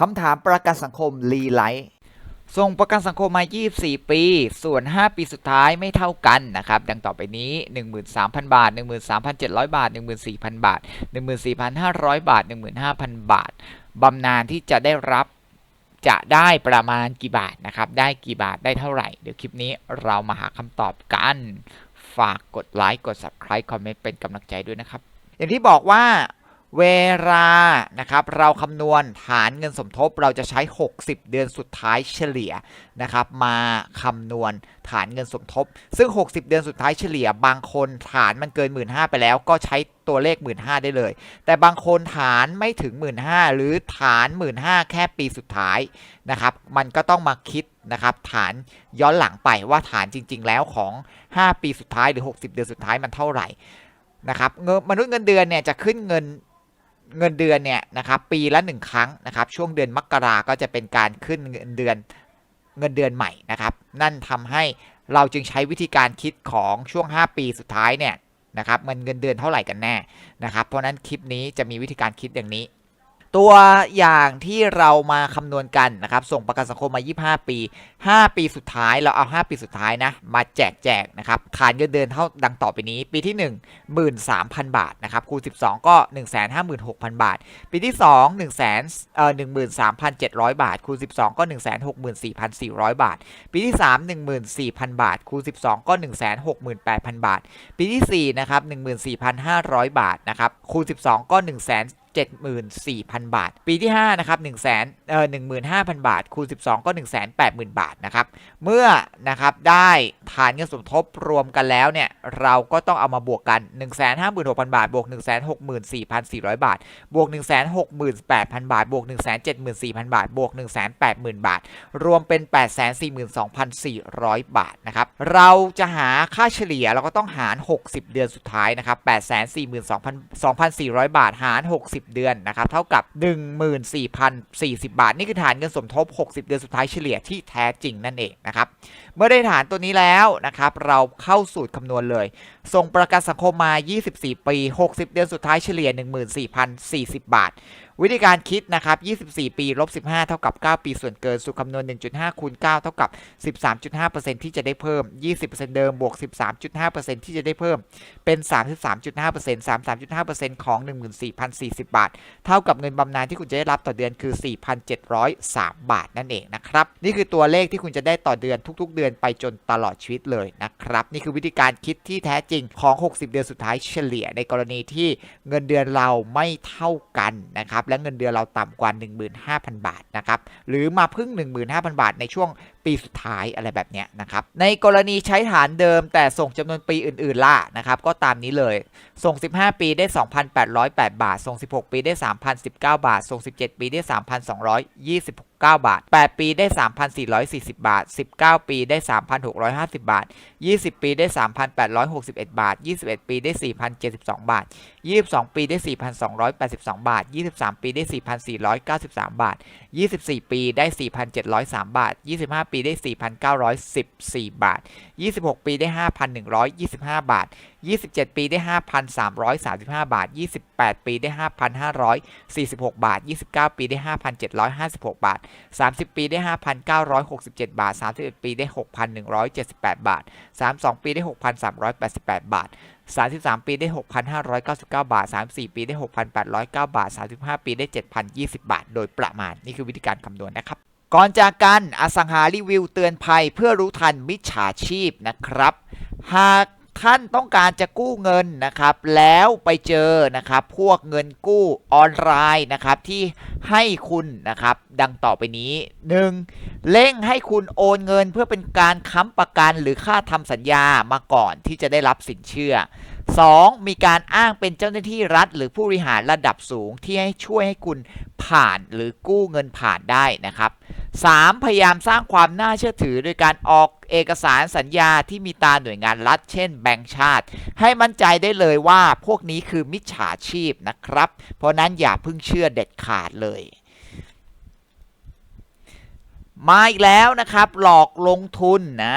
คำถามประกันสังคมรีไลท์ส่งประกันสังคมมา 24 ปี ส่วน 5 ปีสุดท้ายไม่เท่ากันนะครับ ดังต่อไปนี้ 13,000 บาท 13,700 บาท 14,000 บาท 14,500 บาท 15,000 บาท บำนาญที่จะได้รับจะได้ประมาณกี่บาทนะครับ ได้กี่บาท ได้เท่าไหร่ เดี๋ยวคลิปนี้เรามาหาคำตอบกัน ฝากกดไลค์ กด subscribe คอมเมนต์เป็นกำลังใจด้วยนะครับ อย่างที่บอกว่า เวลานะครับเราคำนวณฐานเงินสมทบเราจะใช้ 60 เดือนสุดท้ายเฉลี่ยนะครับมาคำนวณฐานเงินสมทบ ซึ่ง 60 เดือนสุดท้ายเฉลี่ย บางคนฐานมันเกิน 1 5ื่นไปแล้วก็ใช้ตัวเลข 1 5ื่นได้เลย แต่บางคนฐานไม่ถึง 1 5ื่นหรือฐาน 1 5ื่นแค่ปีสุดท้ายนะครับมันก็ต้องมาคิดนะครับฐานย้อนหลังไปว่าฐานจริง ๆ แล้วของ 5 ปีสุดท้ายหรือ 60 เดือนสุดท้ายมันเท่าไหร่นะครับเงินมนุษย์เงินเดือนเนี่ยจะขึ้นเงิน เงินเดือนเนี่ยนะครับปีละ 1 ครั้งนะครับ ช่วงเดือนมกราก็จะเป็นการขึ้นเงินเดือนเงินเดือนใหม่นะครับ นั่นทำให้เราจึงใช้วิธีการคิดของช่วง 5 ปีสุดท้ายเนี่ยนะครับมันเงินเดือนเท่าไหร่กันแน่นะครับ เพราะนั้นคลิปนี้จะมีวิธีการคิดอย่างนี้ ตัวอย่างที่เรามาคำนวณกันนะครับ ส่งประกันสังคมมา 25 ปี 5 ปีสุดท้ายเราเอา 5 ปีสุดท้ายนะ มาแจกแจกนะครับฐานเงินเดือนเท่าดังต่อไปนี้ ปีที่ 1 13,000 บาทนะครับคูณ 12 ก็ 156,000 บาท ปีที่ 2 1 0 0 0เอ่อ13,700 บาท คูณ 12 ก็ 164,400 บาท ปีที่ 3 14,000 บาท คูณ 12 ก็ 168,000 บาท ปีที่ 4 นะครับ 14,500 บาทนะครับคูณ 12 ก็ 1 0 0 0 74,000 บาท ปีที่ 5 นะครับ1 0 0 0 0เอ่อ15,000 บาท คูณ 12 ก็ 180,000 บาทนะครับ เมื่อนะครับได้ฐานเงินสมทบรวมกันแล้วเนี่ย เราก็ต้องเอามาบวกกัน 156,000 บาท บวก 164,400 บาท บวก 168,000 บาท บวก 174,000 บาท บวก 180,000 บาท รวมเป็น 842,400 บาทนะครับ เราจะหาค่าเฉลี่ยเราก็ต้องหาร 60 เดือนสุดท้ายนะครับ 842,400 บาท หาร 60เดือนนะครับเท่ากับ 14,040 บาท นี่คือฐานเงินสมทบ 60 เดือนสุดท้ายเฉลี่ยที่แท้จริงนั่นเองนะครับเมื่อได้ฐานตัวนี้แล้วนะครับเราเข้าสูตรคำนวณเลย ส่งประกันสังคมมา 24 ปี 60 เดือนสุดท้ายเฉลี่ย 14,040 บาท วิธีการคิดนะครับ 24 ปีลบ 15 เท่ากับ 9 ปีส่วนเกิน สูตรคำนวณ 1.5 คูณ 9 เท่ากับ 13.5%ที่จะได้เพิ่ม 20%เดิมบวก 13.5%ที่จะได้เพิ่ม เป็น 33.5% 33.5%ของ 14,040 บาท เท่ากับเงินบำนาญที่คุณจะได้รับต่อเดือนคือ 4,703 บาทนั่นเองนะครับ นี่คือตัวเลขที่คุณจะได้ต่อเดือนทุก ๆ เดือนไปจนตลอดชีวิตเลยนะครับ นี่คือวิธีการคิดที่แท้จริงของ 60 เดือนสุดท้ายเฉลี่ยในกรณีที่เงินเดือนเราไม่เท่ากันนะครับและเงินเดือนเราต่ำกว่า 15,000 บาทนะครับหรือมาพึ่ง 15,000 บาทในช่วงปีสุดท้ายอะไรแบบเนี้ยนะครับในกรณีใช้ฐานเดิมแต่ส่งจำนวนปีอื่นๆล่ะนะครับก็ตามนี้เลยส่ง 15 ปีได้ 2,808 บาท ส่ง 16 ปีได้ 3,019 บาท ส่ง 17 ปีได้ 9 บาท 8 ปีได้ 3,440 บาท 19 ปีได้ 3,650 บาท 20 ปีได้ 3,861 บาท 21 ปีได้ 4,072 บาท 22 ปีได้ 4,282 บาท 23 ปีได้ 4,493 บาท 24 ปีได้ 4,703 บาท 25 ปีได้ 4,914 บาท 26 ปีได้ 5,125 บาท 27 ปีได้ 5,335 บาท 28 ปีได้ 5,546 บาท 29 ปีได้ 5,756 บาท30 ปีได้ 5,967 บาท 31 ปีได้ 6,178 บาท 32 ปีได้ 6,388 บาท 33 ปีได้ 6,599 บาท 34 ปีได้ 6,809 บาท 35 ปีได้ 7,020 บาท โดยประมาณ นี่คือวิธีการคำนวณนะครับก่อนจากกันอสังหารีวิวเตือนภัยเพื่อรู้ทันมิจฉาชีพนะครับ หาก ท่านต้องการจะกู้เงินนะครับ แล้วไปเจอนะครับ พวกเงินกู้ออนไลน์นะครับ ที่ให้คุณนะครับ ดังต่อไปนี้ 1. เร่งให้คุณโอนเงินเพื่อเป็นการค้ำประกันหรือค่าทำสัญญามาก่อนที่จะได้รับสินเชื่อ 2. มีการอ้างเป็นเจ้าหน้าที่รัฐ หรือผู้บริหารระดับสูงที่ให้ช่วยให้คุณ ผ่านหรือกู้เงินผ่านได้นะครับ 3. พยายามสร้างความน่าเชื่อถือโดยการออกเอกสารสัญญาที่มีตาหน่วยงานรัฐ เช่นแบงก์ชาติ ให้มั่นใจได้เลยว่าพวกนี้คือมิจฉาชีพนะครับ เพราะนั้นอย่าเพิ่งเชื่อเด็ดขาดเลย มาอีกแล้วนะครับ หลอกลงทุนนะ